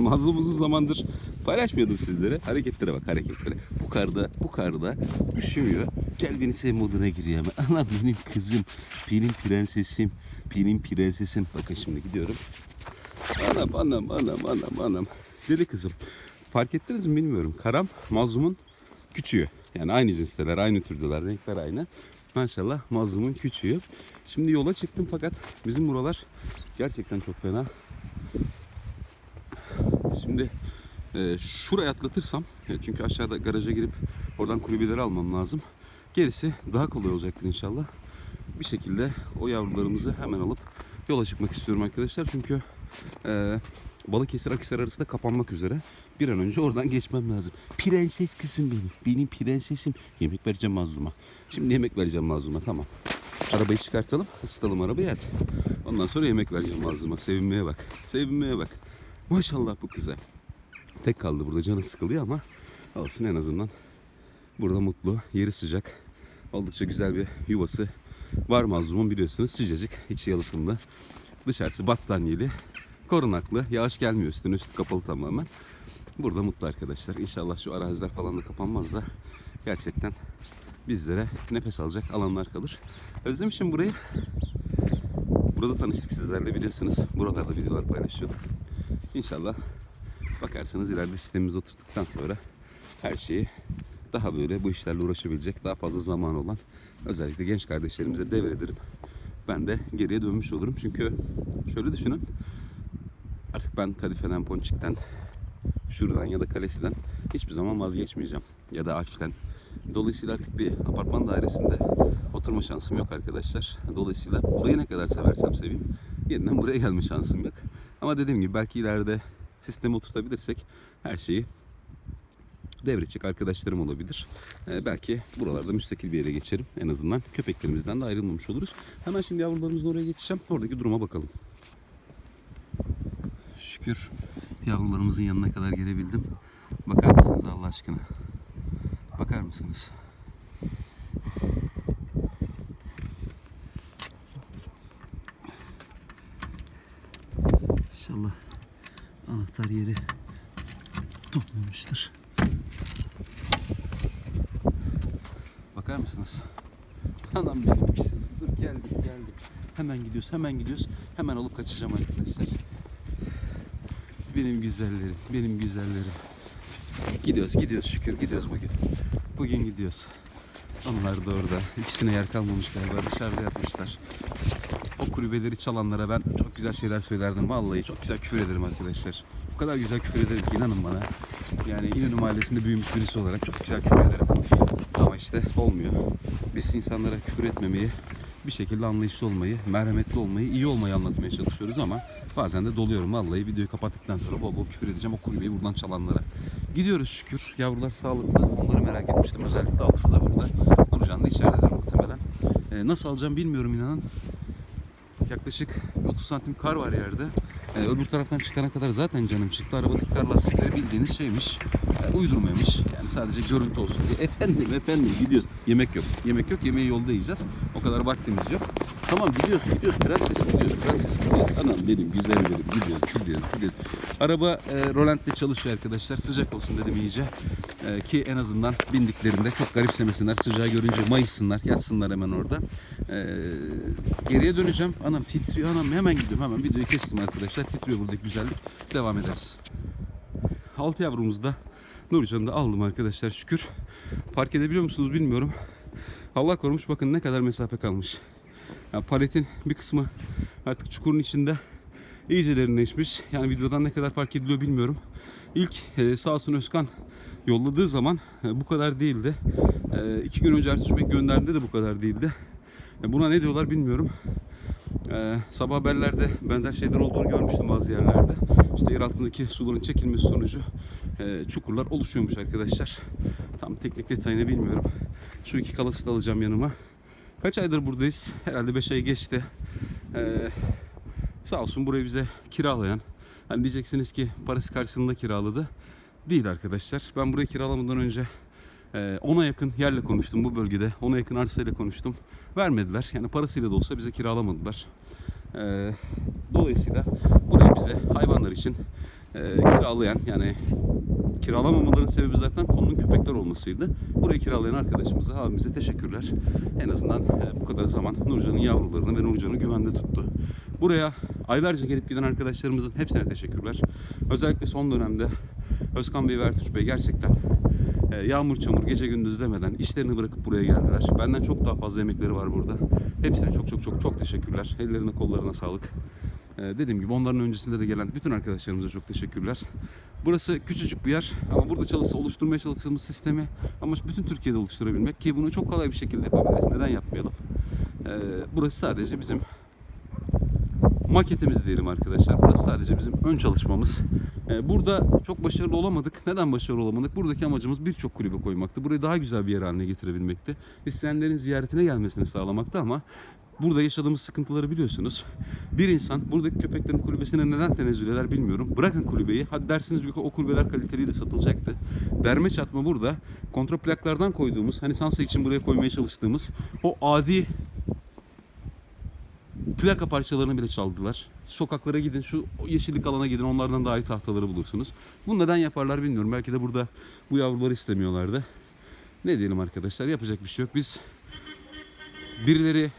Mazlum uzun zamandır paylaşmıyordum sizlere. Hareketlere bak hareketlere. Bu karda, bu karda üşümüyor. Gel beni sev moduna giriyor hemen. Anam benim kızım, benim prensesim, benim prensesim. Bakın şimdi gidiyorum. Anam, anam, anam, anam, anam. Deli kızım. Fark ettiniz mi bilmiyorum. Karam mazlumun küçüğü. Yani aynı cinsler, aynı türdeler, renkler aynı. Maşallah mazlumun küçüğü. Şimdi yola çıktım fakat bizim buralar gerçekten çok fena. Şimdi e, şuraya atlatırsam e, çünkü aşağıda garaja girip oradan kulübeleri almam lazım. Gerisi daha kolay olacaktır inşallah. Bir şekilde o yavrularımızı hemen alıp yola çıkmak istiyorum arkadaşlar. Çünkü e, Balıkesir Akhisar arasında kapanmak üzere. Bir an önce oradan geçmem lazım. Prenses kızım benim. Benim prensesim. Yemek vereceğim mazluma. Şimdi yemek vereceğim mazluma tamam. Arabayı çıkartalım, ısıtalım arabayı hadi. Ondan sonra yemek vereceğim mazluma. Sevinmeye bak. Sevinmeye bak. Maşallah bu kıza. Tek kaldı burada canı sıkılıyor ama olsun en azından. Burada mutlu, yeri sıcak. Oldukça güzel bir yuvası var mazlumun biliyorsunuz. Sıcacık, içi yalıtımlı. Dışarısı battaniyeli, korunaklı. Yağış gelmiyor üstüne, üstü kapalı tamamen. Burada mutlu arkadaşlar. İnşallah şu araziler falan da kapanmaz da gerçekten bizlere nefes alacak alanlar kalır. Özlemişim burayı. Burada tanıştık sizlerle biliyorsunuz. Buralarda videolar paylaşıyordum. İnşallah bakarsanız ileride sistemimizi oturttuktan sonra her şeyi daha böyle bu işlerle uğraşabilecek daha fazla zaman olan özellikle genç kardeşlerimize devrederim. Ben de geriye dönmüş olurum. Çünkü şöyle düşünün. Artık ben Kadife'den, Ponçik'ten, şuradan ya da Kalesi'den hiçbir zaman vazgeçmeyeceğim. Ya da Ağaç'tan. Dolayısıyla artık bir apartman dairesinde oturma şansım yok arkadaşlar. Dolayısıyla burayı ne kadar seversem seveyim yeniden buraya gelme şansım yok. Ama dediğim gibi belki ileride sistemi oturtabilirsek her şeyi devredecek arkadaşlarım olabilir. Ee, belki buralarda müstakil bir yere geçerim. En azından köpeklerimizden de ayrılmamış oluruz. Hemen şimdi yavrularımızın oraya geçeceğim. Oradaki duruma bakalım. Şükür yavrularımızın yanına kadar gelebildim. Bakar mısınız Allah aşkına? Bakar mısınız? İnşallah anahtar yeri tutmamıştır. Bakar mısınız? Anam benim güzelim. Dur geldik geldik. Hemen gidiyoruz hemen gidiyoruz. Hemen alıp kaçacağım arkadaşlar. Benim güzellerim, benim güzellerim. Gidiyoruz gidiyoruz şükür gidiyoruz bugün. Bugün gidiyoruz. Onlar da orada. İkisine yer kalmamış galiba dışarıda yatmışlar. Kulübeleri çalanlara ben çok güzel şeyler söylerdim. Vallahi çok güzel küfür ederim arkadaşlar. O kadar güzel küfür ederim ki inanın bana. Yani İnönü Mahallesi'nde büyümüş birisi olarak çok güzel küfür ederim. Ama işte olmuyor. Biz insanlara küfür etmemeyi, bir şekilde anlayışlı olmayı, merhametli olmayı, iyi olmayı anlatmaya çalışıyoruz ama bazen de doluyorum. Vallahi videoyu kapattıktan sonra bol bol küfür edeceğim o kulübeyi buradan çalanlara. Gidiyoruz şükür. Yavrular sağlıklı. Onları merak etmiştim. Özellikle altısı da burada. Nurcan da içeridedir muhtemelen. Ee, nasıl alacağım bilmiyorum inanın. Yaklaşık 30 santim kar var yerde. Ee, öbür taraftan çıkana kadar zaten canım çıktı. Arabadaki kar lastikleri bildiğiniz şeymiş. Ee, uydurmamış. Yani sadece görüntü olsun diye. Efendim efendim gidiyoruz. Yemek yok. Yemek yok. Yemeği yolda yiyeceğiz. O kadar vaktimiz yok. Tamam gidiyoruz gidiyoruz. Prenses gidiyoruz. Prenses gidiyoruz. Anam benim güzel benim. Gidiyoruz gidiyoruz gidiyoruz. Araba e, rolantle çalışıyor arkadaşlar. Sıcak olsun dedim iyice. E, ki en azından bindiklerinde çok garipsemesinler. Sıcağı görünce mayışsınlar. Yatsınlar hemen orada. E, geriye döneceğim. Anam titriyor. Anam hemen gidiyorum. Hemen videoyu kestim arkadaşlar. Titriyor buradaki güzellik. Devam ederiz. Altı yavrumuzu da Nurcan'ı da aldım arkadaşlar şükür. Fark edebiliyor musunuz bilmiyorum. Allah korumuş bakın ne kadar mesafe kalmış. Yani paletin bir kısmı artık çukurun içinde iyice derinleşmiş. Yani videodan ne kadar fark ediliyor bilmiyorum. İlk e, sağ Özkan yolladığı zaman e, bu kadar değildi. E, iki gün önce Ertuğrul Bey gönderdiğinde de bu kadar değildi. E, buna ne diyorlar bilmiyorum. Ee, sabah haberlerde benzer şeyler olduğunu görmüştüm bazı yerlerde. İşte yer altındaki suların çekilmesi sonucu e, çukurlar oluşuyormuş arkadaşlar. Tam teknik detayını bilmiyorum. Şu iki kalası da alacağım yanıma. Kaç aydır buradayız? Herhalde 5 ay geçti. Ee, sağ olsun burayı bize kiralayan. Hani diyeceksiniz ki parası karşılığında kiraladı. Değil arkadaşlar. Ben burayı kiralamadan önce ee, 10'a yakın yerle konuştum bu bölgede. 10'a yakın arsayla konuştum. Vermediler. Yani parasıyla da olsa bize kiralamadılar. Ee, dolayısıyla burayı bize hayvanlar için e, kiralayan yani kiralamamaların sebebi zaten konunun köpekler olmasıydı. Burayı kiralayan arkadaşımıza, abimize teşekkürler. En azından e, bu kadar zaman Nurcan'ın yavrularını ve Nurcan'ı güvende tuttu. Buraya aylarca gelip giden arkadaşlarımızın hepsine teşekkürler. Özellikle son dönemde Özkan Bey ve Ertuğrul Bey gerçekten e, yağmur çamur gece gündüz demeden işlerini bırakıp buraya geldiler. Benden çok daha fazla emekleri var burada. Hepsine çok çok çok çok teşekkürler. Ellerine kollarına sağlık. Ee, dediğim gibi onların öncesinde de gelen bütün arkadaşlarımıza çok teşekkürler. Burası küçücük bir yer ama burada çalışsa oluşturmaya çalıştığımız sistemi ama bütün Türkiye'de oluşturabilmek ki bunu çok kolay bir şekilde yapabiliriz. Neden yapmayalım? Ee, burası sadece bizim maketimiz diyelim arkadaşlar. Burası sadece bizim ön çalışmamız. Ee, burada çok başarılı olamadık. Neden başarılı olamadık? Buradaki amacımız birçok kulübe koymaktı. Burayı daha güzel bir yer haline getirebilmekti. İsteyenlerin ziyaretine gelmesini sağlamaktı ama burada yaşadığımız sıkıntıları biliyorsunuz. Bir insan buradaki köpeklerin kulübesine neden tenezzül eder bilmiyorum. Bırakın kulübeyi. Hadi dersiniz ki o kulübeler kaliteli de satılacaktı. Derme çatma burada kontraplaklardan koyduğumuz hani Sansa için buraya koymaya çalıştığımız o adi plaka parçalarını bile çaldılar. Sokaklara gidin, şu yeşillik alana gidin, onlardan daha iyi tahtaları bulursunuz. Bunu neden yaparlar bilmiyorum. Belki de burada bu yavruları istemiyorlardı. Ne diyelim arkadaşlar, yapacak bir şey yok. Biz birileri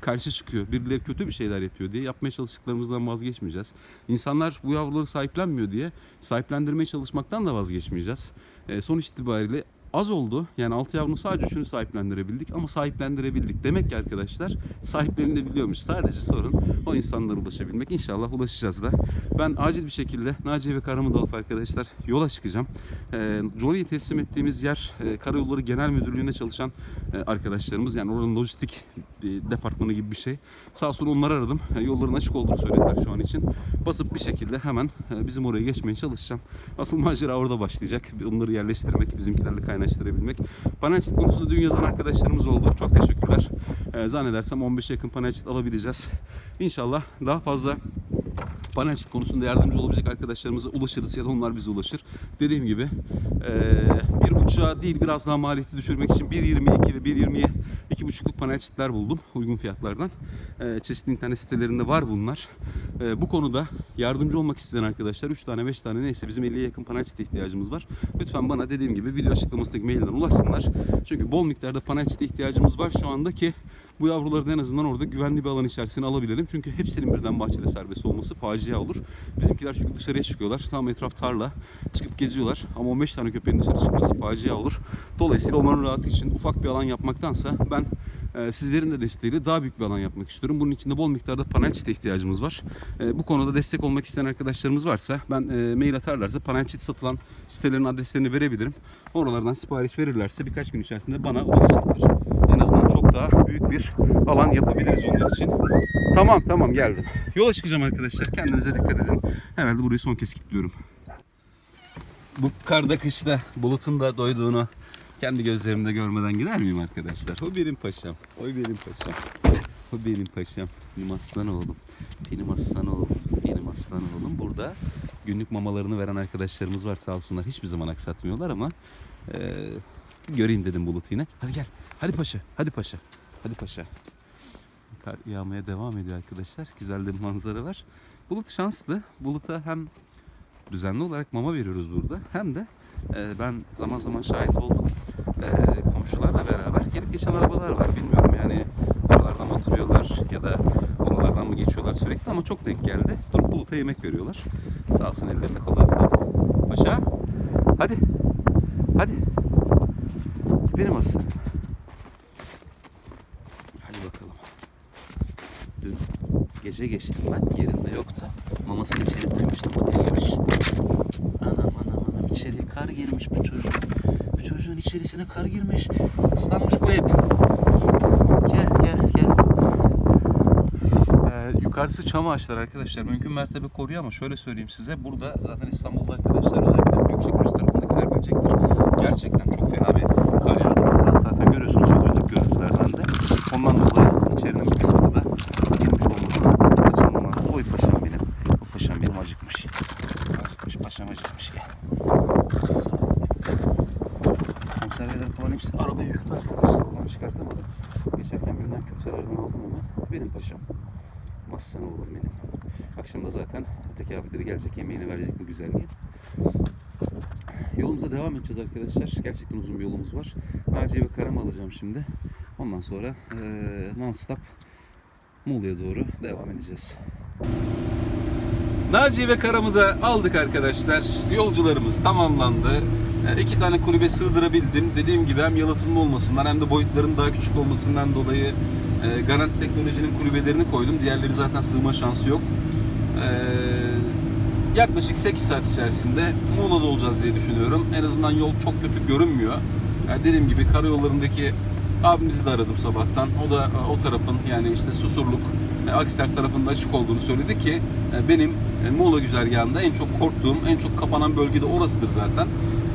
karşı çıkıyor, birileri kötü bir şeyler yapıyor diye yapmaya çalıştıklarımızdan vazgeçmeyeceğiz. İnsanlar bu yavruları sahiplenmiyor diye sahiplendirmeye çalışmaktan da vazgeçmeyeceğiz. E, sonuç itibariyle az oldu. Yani altı yavrunun sadece şunu sahiplendirebildik ama sahiplendirebildik. Demek ki arkadaşlar sahiplenilebiliyormuş. Sadece sorun o insanlara ulaşabilmek. İnşallah ulaşacağız da. Ben acil bir şekilde Naciye ve Karam'ı da alıp arkadaşlar yola çıkacağım. E, Jory'yi teslim ettiğimiz yer e, Karayolları Genel Müdürlüğü'nde çalışan e, arkadaşlarımız. Yani oranın lojistik e, departmanı gibi bir şey. Sağ olsun onları aradım. E, yolların açık olduğunu söylediler şu an için. Basıp bir şekilde hemen e, bizim oraya geçmeye çalışacağım. Asıl macera orada başlayacak. Onları yerleştirmek, bizimkilerle kaynaştırabilmek. Panelçit konusunda dün yazan arkadaşlarımız oldu. Çok teşekkürler. E, zannedersem 15'e yakın panelçit alabileceğiz. İnşallah daha fazla panelçit konusunda yardımcı olabilecek arkadaşlarımıza ulaşırız ya da onlar bize ulaşır. Dediğim gibi eee bir buçuğa değil biraz daha maliyeti düşürmek için 1.22 ve 1.20'ye 2.5'luk panelçitler buldum uygun fiyatlardan. Eee, çeşitli internet sitelerinde var bunlar. Eee, bu konuda yardımcı olmak isteyen arkadaşlar 3 tane 5 tane neyse bizim 50'ye yakın panelçite ihtiyacımız var. Lütfen bana dediğim gibi video açıklamasındaki mailden ulaşsınlar. Çünkü bol miktarda panelçite ihtiyacımız var şu anda ki bu yavruların en azından orada güvenli bir alan içerisine alabilelim. Çünkü hepsinin birden bahçede serbest olması facia olur. Bizimkiler çünkü dışarıya çıkıyorlar. Tam etraf tarla. Çıkıp geziyorlar. Ama 15 tane köpeğin dışarı çıkması facia olur. Dolayısıyla onların rahatı için ufak bir alan yapmaktansa ben e, sizlerin de desteğiyle daha büyük bir alan yapmak istiyorum. Bunun için de bol miktarda panel ihtiyacımız var. E, bu konuda destek olmak isteyen arkadaşlarımız varsa ben e, mail atarlarsa panel çit satılan sitelerin adreslerini verebilirim. Oralardan sipariş verirlerse birkaç gün içerisinde bana ulaşacaktır. En azından çok daha büyük bir alan yapabiliriz onlar için. Tamam tamam geldim. Yola çıkacağım arkadaşlar. Kendinize dikkat edin. Herhalde burayı son kez kilitliyorum. Bu karda kışta bulutun da doyduğunu kendi gözlerimde görmeden gider miyim arkadaşlar? O benim paşam. O benim paşam. O benim paşam. Benim aslan oğlum. Benim aslan oğlum. Benim aslan oğlum. Burada günlük mamalarını veren arkadaşlarımız var sağ olsunlar. Hiçbir zaman aksatmıyorlar ama eee, göreyim dedim Bulut yine. Hadi gel. Hadi paşa. Hadi paşa. Hadi paşa. Kar yağmaya devam ediyor arkadaşlar. Güzel de bir manzara var. Bulut şanslı. Bulut'a hem düzenli olarak mama veriyoruz burada. Hem de e, ben zaman zaman şahit oldum. E, komşularla beraber gelip geçen arabalar var. Bilmiyorum yani oralardan mı oturuyorlar ya da oralardan mı geçiyorlar sürekli ama çok denk geldi. Durup Bulut'a yemek veriyorlar. Sağ olsun ellerine kollarına sağlık. Paşa hadi. Hadi. Benim aslanım. Hadi bakalım. Dün gece geçtim ben yerinde yoktu. Mamasını içeri koymuştum o değilmiş. İçeriye kar girmiş bu çocuğun. Bu çocuğun içerisine kar girmiş. Islanmış bu hep. Gel gel gel. Ee, yukarısı çam ağaçları arkadaşlar. Mümkün mertebe koruyor ama şöyle söyleyeyim size. Burada zaten İstanbul'da arkadaşlar özellikle Büyükçekmece tarafındakiler bilecektir. Gerçekten çok fena bir kar yağdı burada. Zaten görüyorsunuz az önceki görüntülerden de. Ondan dolayı içerinin bir kısmı da girmiş olması zaten kaçınılmaz. Oy paşam benim. O paşam benim acıkmış. Acıkmış paşam acıkmış. Gel. Konserveler falan hepsi arabaya yüklü arkadaşlar. Oradan çıkartamadım. Geçerken birinden köftelerden aldım hemen. Benim paşam. Aslan oğlum benim. Akşam da zaten öteki abileri gelecek yemeğini verecek bu güzelliği. Yolumuza devam edeceğiz arkadaşlar. Gerçekten uzun bir yolumuz var. Naciye ve Karam'ı alacağım şimdi. Ondan sonra eee non-stop Muğla'ya doğru devam edeceğiz. Naciye ve Karam'ı da aldık arkadaşlar. Yolcularımız tamamlandı. E, iki tane kulübe sığdırabildim. Dediğim gibi hem yalıtımlı olmasından hem de boyutların daha küçük olmasından dolayı e, Garanti Teknoloji'nin kulübelerini koydum. Diğerleri zaten sığma şansı yok. E, yaklaşık 8 saat içerisinde Muğla'da olacağız diye düşünüyorum. En azından yol çok kötü görünmüyor. Yani dediğim gibi karayollarındaki abimizi de aradım sabahtan. O da e, o tarafın yani işte Susurluk, e, Akisar tarafında açık olduğunu söyledi ki e, benim Muğla güzergahında en çok korktuğum, en çok kapanan bölgede orasıdır zaten.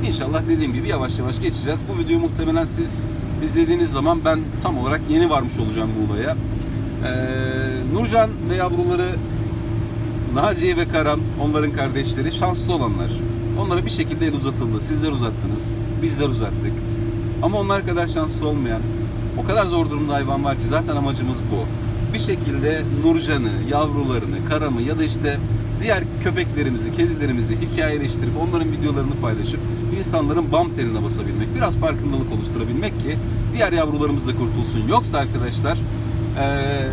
İnşallah dediğim gibi yavaş yavaş geçeceğiz. Bu videoyu muhtemelen siz izlediğiniz zaman ben tam olarak yeni varmış olacağım Muğla'ya. Ee, Nurcan ve yavruları Naciye ve Karan, onların kardeşleri şanslı olanlar. Onlara bir şekilde el uzatıldı. Sizler uzattınız, bizler uzattık. Ama onlar kadar şanslı olmayan, o kadar zor durumda hayvan var ki zaten amacımız bu. Bir şekilde Nurcan'ı, yavrularını, Karam'ı ya da işte diğer köpeklerimizi, kedilerimizi hikayeleştirip onların videolarını paylaşıp insanların bam teline basabilmek, biraz farkındalık oluşturabilmek ki diğer yavrularımız da kurtulsun. Yoksa arkadaşlar eee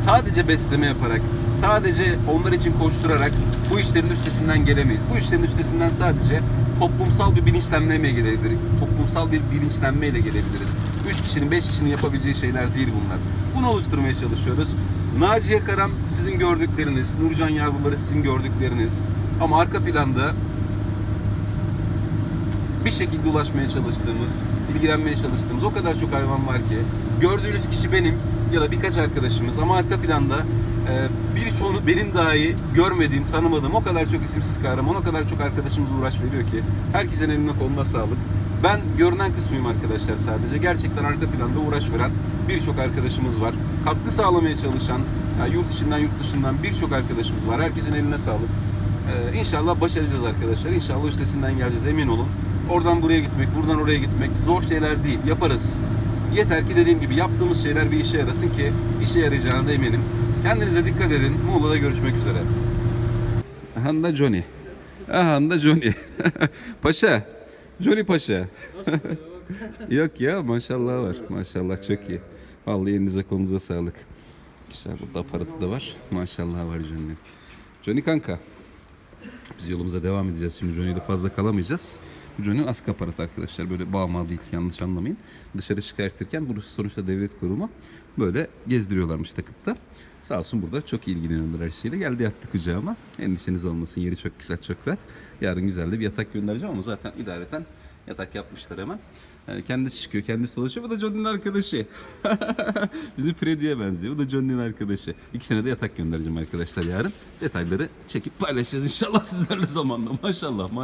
sadece besleme yaparak, sadece onlar için koşturarak bu işlerin üstesinden gelemeyiz. Bu işlerin üstesinden sadece toplumsal bir bilinçlenmeyle gelebiliriz. Toplumsal bir bilinçlenmeyle gelebiliriz. 3 kişinin, 5 kişinin yapabileceği şeyler değil bunlar. Bunu oluşturmaya çalışıyoruz. Naciye Karam sizin gördükleriniz, Nurcan yavruları sizin gördükleriniz. Ama arka planda bir şekilde ulaşmaya çalıştığımız, ilgilenmeye çalıştığımız o kadar çok hayvan var ki gördüğünüz kişi benim ya da birkaç arkadaşımız ama arka planda e, birçoğunu benim dahi görmediğim, tanımadığım o kadar çok isimsiz kahraman, o kadar çok arkadaşımız uğraş veriyor ki herkesin eline koluna sağlık. Ben görünen kısmıyım arkadaşlar sadece. Gerçekten arka planda uğraş veren birçok arkadaşımız var. Katkı sağlamaya çalışan, ya yurt içinden yurt dışından birçok arkadaşımız var. Herkesin eline sağlık. Ee, inşallah başaracağız arkadaşlar. İnşallah üstesinden geleceğiz emin olun. Oradan buraya gitmek, buradan oraya gitmek zor şeyler değil. Yaparız. Yeter ki dediğim gibi yaptığımız şeyler bir işe yarasın ki işe yarayacağına da eminim. Kendinize dikkat edin. Muğla'da görüşmek üzere. Aha da Johnny. Aha da Johnny. Paşa. Johnny Paşa. Yok ya maşallah var. Maşallah çok iyi. Vallahi elinize kolunuza sağlık. Güzel burada aparatı da var. Maşallah var Johnny. Johnny kanka. Biz yolumuza devam edeceğiz. Şimdi Johnny'de fazla kalamayacağız. Bu Johnny'nin askı aparatı arkadaşlar. Böyle bağma değil yanlış anlamayın. Dışarı çıkartırken burası sonuçta devlet kurumu. Böyle gezdiriyorlarmış takıp da. Sağ olsun burada çok ilgileniyorlar her şeyle. Geldi yattı kucağıma. Endişeniz olmasın. Yeri çok güzel, çok rahat. Yarın güzel de bir yatak göndereceğim ama zaten idareten yatak yapmışlar hemen. Yani kendisi çıkıyor, kendisi dolaşıyor. Bu da Johnny'nin arkadaşı. Bizim Freddy'ye benziyor. Bu da Johnny'nin arkadaşı. İkisine de yatak göndereceğim arkadaşlar yarın. Detayları çekip paylaşacağız inşallah sizlerle zamanla. Maşallah.